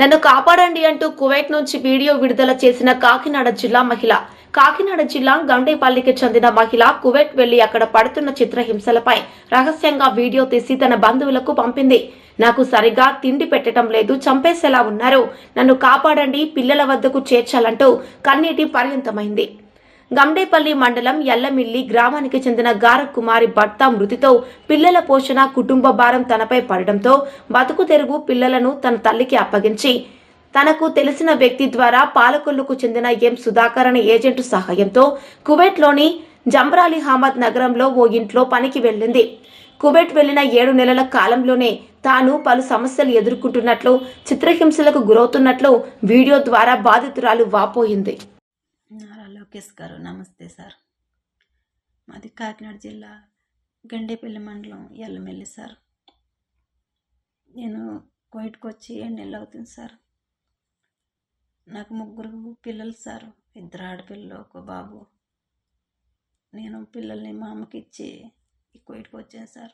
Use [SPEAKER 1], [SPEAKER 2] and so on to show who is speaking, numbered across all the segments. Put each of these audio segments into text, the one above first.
[SPEAKER 1] నన్ను కాపాడండి అంటూ కువైట్ నుంచి వీడియో విడుదల చేసిన కాకినాడ జిల్లా మహిళ. కాకినాడ జిల్లా గండేపల్లికి చెందిన మహిళ కువైట్ వెళ్ళి అక్కడ పడుతున్న చిత్రహింసలపై రహస్యంగా వీడియో తీసి తన బంధువులకు పంపింది. నాకు సరిగా తిండి పెట్టడం లేదు చంపేసేలా ఉన్నారు. నన్ను కాపాడండి పిల్లల వద్దకు చేర్చాలంటూ కన్నీటి పర్యంతమైంది. గండేపల్లి మండలం ఎల్లమిల్లి గ్రామానికి చెందిన గార కుమారి భర్త మృతితో పిల్లల పోషణ కుటుంబ భారం తనపై పడడంతో బతుకు తెరువు పిల్లలను తన తల్లికి అప్పగించి తనకు తెలిసిన వ్యక్తి ద్వారా పాలకొల్లుకు చెందిన ఎం సుధాకర్ అనే ఏజెంటు సహాయంతో కువైట్లోని జంబ్రాలి హమద్ నగరంలో ఓ ఇంట్లో పనికి వెళ్ళింది. కువైట్ వెళ్ళిన ఏడు నెలల కాలంలోనే తాను పలు సమస్యలు ఎదుర్కొంటున్నట్లు చిత్రహింసలకు గురవుతున్నట్లు వీడియో ద్వారా బాధితురాలు వాపోయింది.
[SPEAKER 2] లోకేష్ గారు. నమస్తే సార్. మాది కాకినాడ జిల్లా గండేపల్లి మండలం ఎల్లమెల్లి సార్. నేను కోయిట్కి వచ్చి ఏడు నెలలు అవుతుంది సార్. నాకు ముగ్గురు పిల్లలు సార్. ఇద్దరు ఆడపిల్లలు ఒక బాబు. నేను పిల్లల్ని మా అమ్మకి ఇచ్చి ఈ కోయిట్కి వచ్చాను సార్.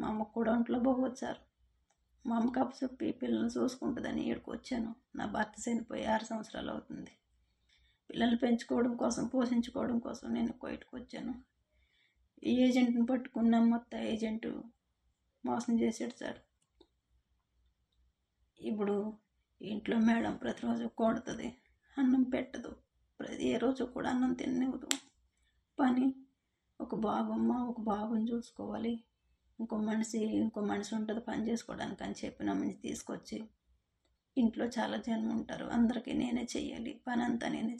[SPEAKER 2] మా అమ్మ కూడా ఒంట్లో బాగోదు సార్. మా కప్పు చెప్పి పిల్లల్ని చూసుకుంటుందని ఇక్కడికి వచ్చాను. నా భర్త చనిపోయి ఆరు సంవత్సరాలు అవుతుంది. పిల్లల్ని పెంచుకోవడం కోసం పోషించుకోవడం కోసం నేను కోయిట్కి వచ్చాను. ఈ ఏజెంట్ని పట్టుకున్నాం. మొత్తం ఏజెంటు మోసం చేసాడు సార్. ఇప్పుడు ఇంట్లో మేడం ప్రతిరోజు కొడుతుంది అన్నం పెట్టదు. ప్రతి ఏ రోజు కూడా అన్నం తిననివ్వదు. పని ఒక బాబమ్మ ఒక బాబుని చూసుకోవాలి. ఇంకో మనిషి ఇంకో మనిషి ఉంటుంది పని చేసుకోవడానికి అని చెప్పిన మనిషి తీసుకొచ్చి ఇంట్లో చాలా జనం ఉంటారు. అందరికీ నేనే చేయాలి పని అంతా నేనే